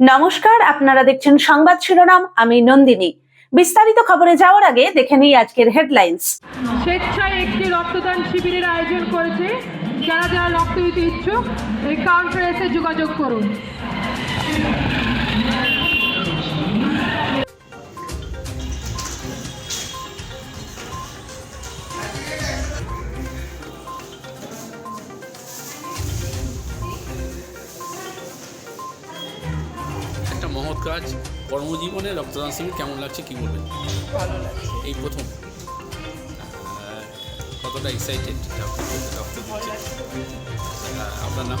নমস্কার, আপনারা দেখছেন সংবাদ শিরোনাম, আমি নন্দিনী। বিস্তারিত খবরে যাওয়ার আগে দেখে নিই আজকের হেডলাইন্স। স্বেচ্ছায় একটি রক্তদান শিবিরের আয়োজন করেছে যারা যারা রক্ত দিতে ইচ্ছুক, এই কনফারেন্সে যোগাযোগ করুন। মহৎ কাজ কর্মজীবনে রক্তদান শিবির কেমন লাগছে কী বলবেন? ভালো লাগছে। এই প্রথম। কতটা এক্সাইটেড আপনার নাম?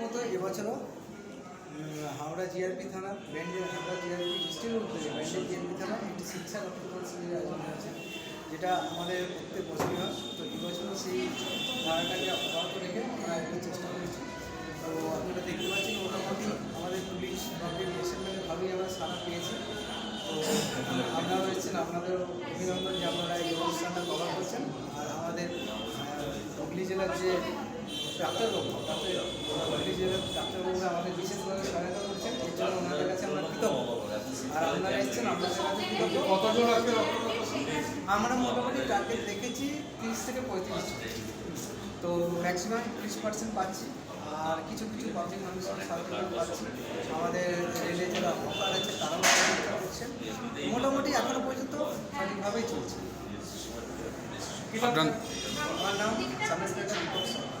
মতো এবছরও হাওড়া জিআরপি থানা, ব্যান্ডেল হাওড়া জিআরপি উদ্যোগে ব্যান্ডেল জিআরপি থানা একটি শিক্ষা রক্তদান শিবিরের আয়োজন হয়েছে, যেটা আমাদের প্রত্যেক বছরই হয়। তো এবছরও সেই ধারাটাকে অব্যাহত রেখে আমরা চেষ্টা করেছি। তো আপনারা দেখতে পাচ্ছেন হুগলি জেলার যে ডাক্তারবাবু ডাক্তার হুগলি জেলার ডাক্তারবাবুরা আমাদের বিশেষভাবে সহায়তা করছেন এর জন্য ওনাদের কাছে আমরা কৃতজ্ঞ। আর আপনারা এসেছেন আপনাদের কাছে কতজন আজকে আমরা মোটামুটি টার্গেট রেখেছি তিরিশ থেকে পঁয়ত্রিশ তো ম্যাক্সিমাম তিরিশ পার্সেন্ট পাচ্ছি আর কিছু কিছু পাবলিক মানুষের সাহায্য পাচ্ছি। আমাদের রেলে যারা হকার আছে তারাও সহযোগিতা করছেন। মোটামুটি এখনও পর্যন্ত সঠিকভাবেই চলছে। আপনার আমার নাম